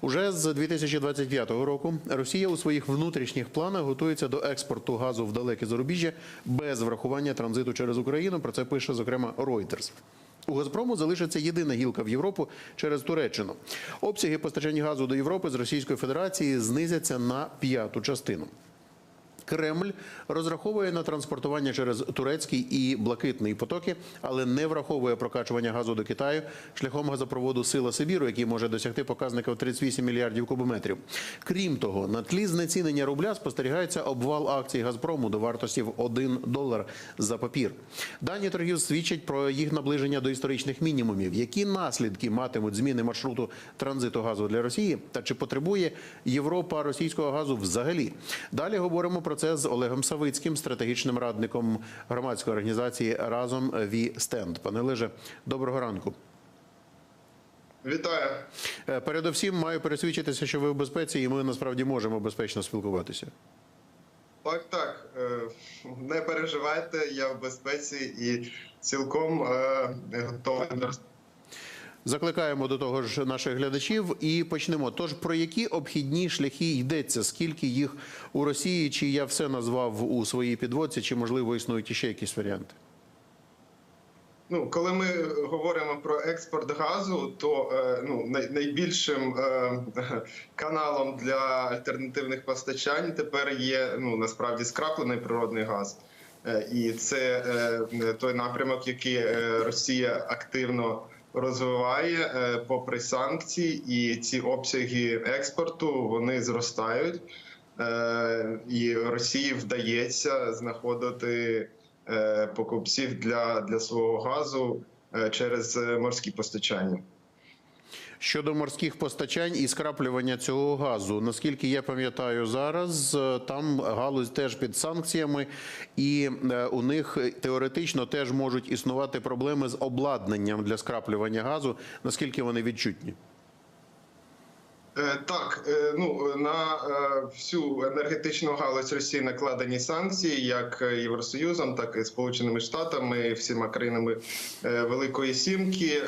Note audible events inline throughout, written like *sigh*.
Уже з 2025 року Росія у своїх внутрішніх планах готується до експорту газу в далеке зарубіжжя без врахування транзиту через Україну. Про це пише зокрема Reuters. У Газпрому залишиться єдина гілка в Європу через Туреччину. Обсяги постачання газу до Європи з Російської Федерації знизяться на п'яту частину. Кремль розраховує на транспортування через турецький і блакитний потоки, але не враховує прокачування газу до Китаю шляхом газопроводу Сила Сибіру, який може досягти показника в 38 мільярдів кубометрів. Крім того, на тлі знецінення рубля спостерігається обвал акцій Газпрому до вартості в 1 долар за папір. Дані торгів свідчать про їх наближення до історичних мінімумів. Які наслідки матимуть зміни маршруту транзиту газу для Росії? Та чи потребує Європа російського газу взагалі? Далі говоримо про це з Олегом Савицьким, стратегічним радником громадської організації разом Ві Стенд. Пане Олеже, доброго ранку. Вітаю. Е, Передовсім маю пересвідчитися, що ви в безпеці, і ми насправді можемо безпечно спілкуватися. Так, так. е, Не переживайте, я в безпеці і цілком е, готовий Закликаємо до того ж наших глядачів і почнемо. Тож про які обхідні шляхи йдеться? Скільки їх у Росії? Чи я все назвав у своїй підводці, чи можливо існують іще якісь варіанти? Ну, коли ми говоримо про експорт газу, то е, ну най- найбільшим е, каналом для альтернативних постачань тепер є ну насправді скраплений природний газ. Е, І це той напрямок, який Росія активно розвиває е, попри санкції, і ці обсяги експорту вони зростають. Е, І Росії вдається знаходити е, покупців для, для свого газу через морські постачання. Щодо морських постачань і скраплювання цього газу, наскільки я пам'ятаю зараз, е, там галузь теж під санкціями, і е, у них теоретично теж можуть існувати проблеми з обладнанням для скраплювання газу. Наскільки вони відчутні? Е, Так, е, ну на е, всю енергетичну галузь Росії накладені санкції, як Євросоюзом, так і Сполученими Штатами, всіма країнами Великої Сімки.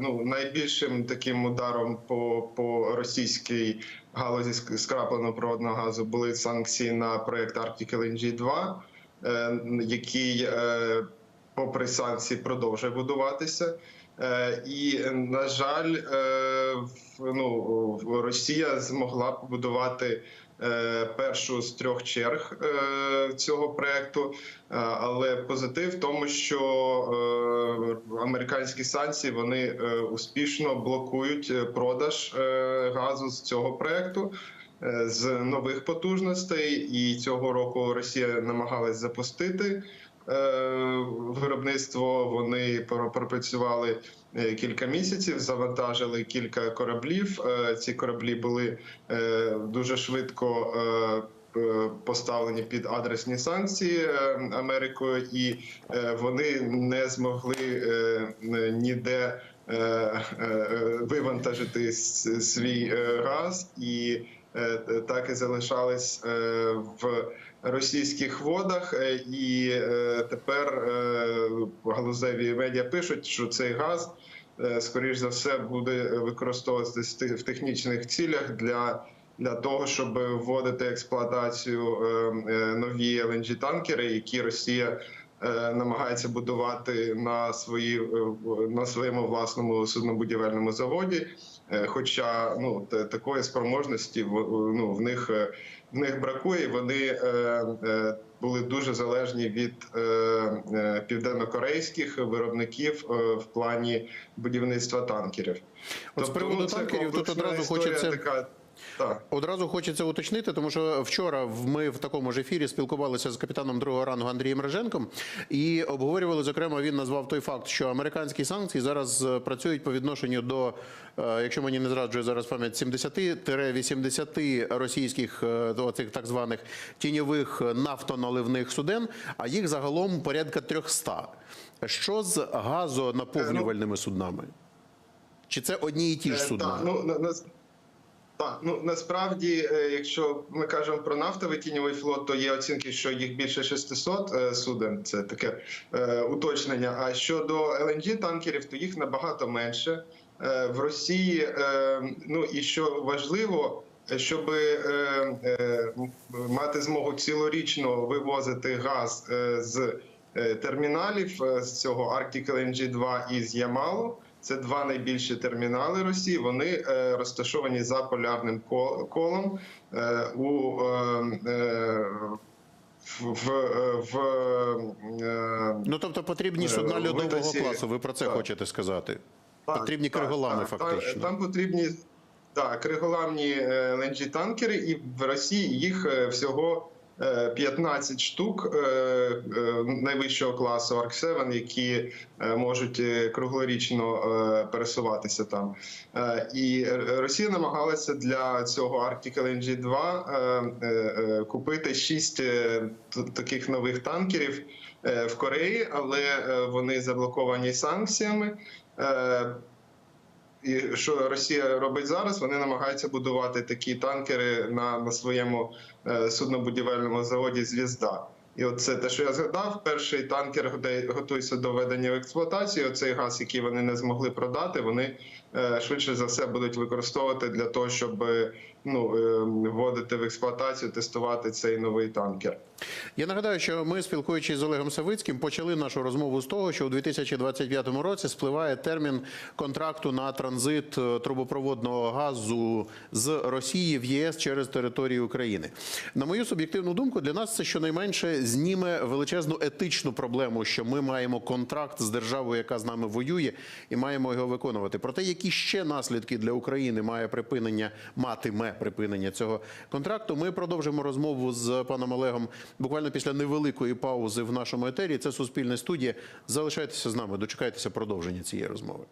Ну найбільшим таким ударом по, по російській галузі ск- скрапленого природного газу були санкції на проект Arctic LNG 2 е, який, попри санкції, продовжує будуватися. Е, І на жаль, е, ну Росія змогла побудувати е, першу з трьох черг цього проекту. Але позитив в тому, що американські санкції вони успішно блокують продаж газу з цього проекту. З нових потужностей, і цього року Росія намагалась запустити виробництво. Вони пропрацювали е, кілька місяців, завантажили кілька кораблів. Е, Ці кораблі були е, дуже швидко. е, е, Поставлені під адресні санкції е, Америкою, і е, вони не змогли е, ніде е, е, вивантажити свій е, газ, і е, так і залишались е, в російських водах. Е, І е, тепер е, галузеві медіа пишуть, що цей газ, скоріш за все, буде використовуватися в технічних цілях для. Для того щоб вводити експлуатацію нові lng танкери які Росія намагається будувати на свої на своєму власному суднобудівельному заводі. Е, Хоча ну та- такої спроможності в- ну в них е, в них бракує. Вони е, е, були дуже залежні від південнокорейських виробників е, в плані будівництва танкерів. От з приводу ну, танкерів тут одразу історія хочеться- така. Так. Одразу хочеться уточнити, тому що вчора ми в такому ж ефірі спілкувалися з капітаном другого рангу Андрієм Реженком і обговорювали. Зокрема, він назвав той факт, що американські санкції зараз е, працюють по відношенню до, е, якщо мені не зраджує зараз пам'ять, 70-80 російських е, оцих так званих тіньових нафтоналивних суден, а їх загалом порядка 300. Що з газонаповнювальними суднами? Чи це одні і ті ж судна? Так, ну, так, ну насправді, е, якщо ми кажемо про нафтовий тіньовий флот, то є оцінки, що їх більше 600 е, суден. Це таке е, уточнення. А щодо LNG танкерів, то їх набагато менше. в Росії, ну і що важливо, щоб мати змогу цілорічно вивозити газ з терміналів з цього Arctic LNG 2 і з Ямалу. Це два найбільші термінали Росії. Вони е, розташовані за полярним колом е, у е, в, в, в Ну тобто потрібні судна льодового класу. Ви про це так. хочете сказати? Так, Потрібні так, криголами, так. фактично. Там, там потрібні так, криголамні ленджі танкери, і в Росії їх всього 15 штук е, е, найвищого класу Арк-7, які е, можуть е, круглорічно е, пересуватися там. Е, І Росія намагалася для цього Arctic LNG 2 е, е, е, купити 6 таких нових танкерів е, в Кореї, але е, вони заблоковані санкціями. І що Росія робить зараз? Вони намагаються будувати такі танкери на, на своєму е, суднобудівельному заводі Звізда. І от це те, що я згадав. Перший танкер готується до введення в експлуатацію. Оцей газ, який вони не змогли продати, вони е, швидше за все будуть використовувати для того, щоб ну, е, вводити в експлуатацію, тестувати цей новий танкер. Я нагадаю, що ми, спілкуючись з Олегом Савицьким, почали нашу розмову з того, що у 2025 році спливає термін контракту на транзит е, трубопроводного газу з Росії в ЄС через територію України. На мою суб'єктивну думку, для нас це щонайменше зніме величезну етичну проблему, що ми маємо контракт з державою, яка з нами воює, і маємо його виконувати. Проте, які ще наслідки для України має припинення матиме припинення цього контракту, ми продовжимо розмову з паном Олегом буквально після невеликої паузи в нашому етері. Це суспільне студія. Залишайтеся з нами, дочекайтеся продовження цієї розмови.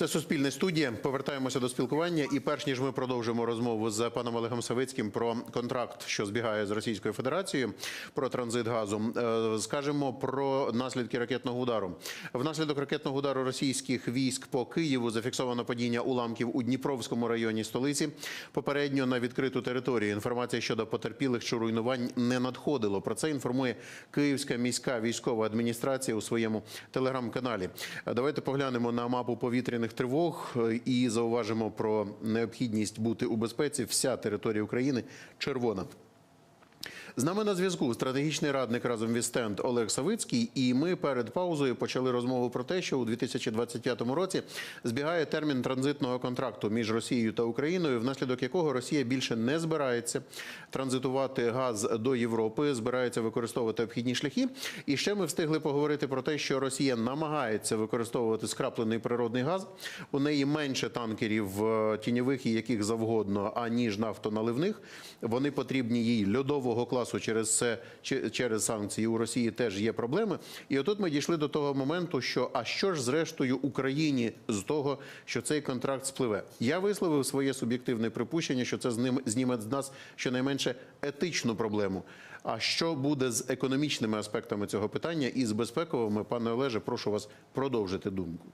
Це суспільне студія. Повертаємося до спілкування. І перш ніж ми продовжимо розмову з паном Олегом Савицьким про контракт, що збігає з Російською Федерацією, про транзит газу, е, скажемо про наслідки ракетного удару. Внаслідок ракетного удару російських військ по Києву зафіксовано падіння уламків у Дніпровському районі столиці. Попередньо на відкриту територію. Інформація щодо потерпілих чи руйнувань не надходило. Про це інформує Київська міська військова адміністрація у своєму телеграм-каналі. Е, Давайте поглянемо на мапу повітряних тривог е, і зауважимо про необхідність бути у безпеці. Вся територія України червона. З нами на зв'язку стратегічний радник разом Вістенд Олег Савицький. І ми перед паузою почали розмову про те, що у 2025 році збігає термін транзитного контракту між Росією та Україною, внаслідок якого Росія більше не збирається транзитувати газ до Європи, збирається використовувати обхідні шляхи. І ще ми встигли поговорити про те, що Росія намагається використовувати скраплений природний газ. У неї менше танкерів е, тіньових і яких завгодно, аніж нафтоналивних. Вони потрібні їй льодового класу через це через санкції. У Росії теж є проблеми. І отут ми дійшли до того моменту, що а що ж зрештою Україні з того, що цей контракт спливе? Я висловив своє суб'єктивне припущення, що це зніме з нас щонайменше етичну проблему. А що буде з економічними аспектами цього питання і з безпековими, пане Олеже, прошу вас продовжити думку.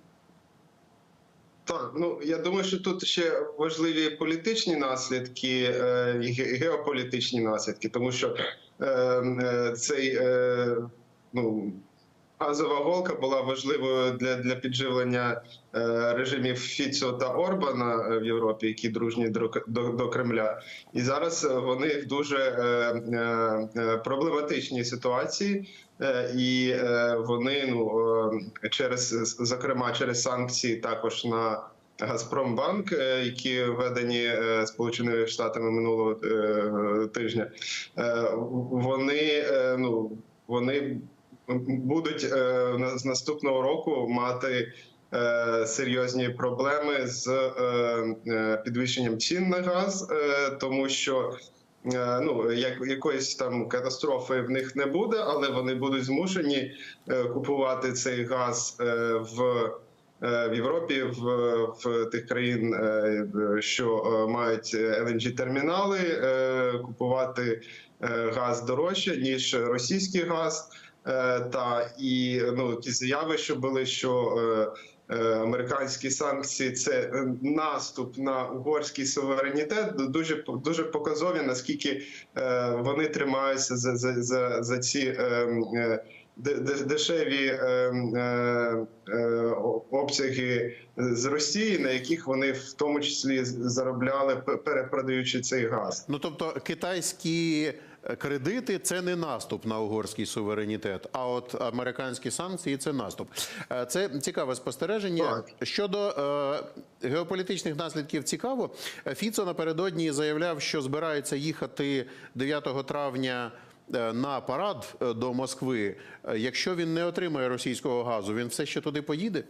Так, ну я думаю, що тут ще важливі політичні наслідки е, і ге- геополітичні наслідки, тому що е, е, цей е, ну. Газова голка була важливою для, для підживлення е, режимів Фіцо та Орбана е, в Європі, які дружні до, до, до Кремля. І зараз е, вони в дуже е, е, е, проблематичній ситуації, і вони ну через зокрема через санкції також на Газпромбанк, які введені Сполученими Штатами минулого тижня, вони ну вони будуть е, з наступного року мати е, серйозні проблеми з е, підвищенням цін на газ, тому що. Ну, як якоїсь там катастрофи в них не буде, але вони будуть змушені купувати цей газ в, в Європі, в, в тих країн, що мають lng термінали купувати газ дорожче ніж російський газ. Е, Та і ну ті заяви, що були, що е, е, американські санкції це наступ на угорський суверенітет. Дуже дуже показові, наскільки вони тримаються за за, за, за ці. де- де- Дешеві обсяги з Росії, на яких вони в тому числі заробляли, перепродаючи цей газ. Ну тобто китайські кредити це не наступ на угорський суверенітет, а от американські санкції це наступ. Е, Це цікаве спостереження. Так. Щодо е, геополітичних наслідків, цікаво. Фіцо напередодні заявляв, що збирається їхати 9 травня. е, На парад е, до Москви, якщо він не отримає російського газу, він все ще туди поїде.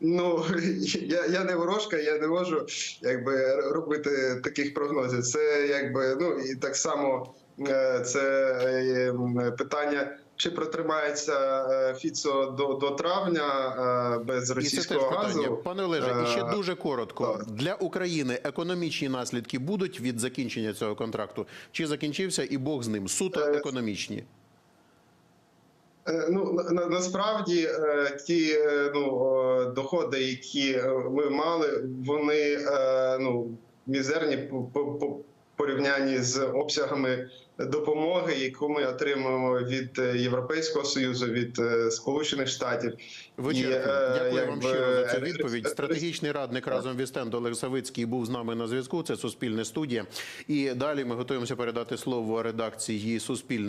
Ну *laughs* я, я не ворожка, я не можу якби робити таких прогнозів. Це якби ну і так само е, це е, питання. Чи протримається е, Фіцо до, до травня е, без І це теж газу? Пане Олеже, і ще дуже коротко так. для України економічні наслідки будуть від закінчення цього контракту? Чи закінчився і Бог з ним? Суто економічні. Е, Ну на, на- насправді е, ті е, ну доходи, які ми мали, вони ну мізерні по, по, по порівнянні з обсягами допомоги, яку ми отримуємо від Європейського союзу, від Сполучених Штатів. Вичерпно. Дякую вам якби, щиро за цю відповідь. Стратегічний радник разом Вістенд Олег Савицький був з нами на зв'язку. Це Суспільне студія. І далі ми готуємося передати слово редакції Суспільне.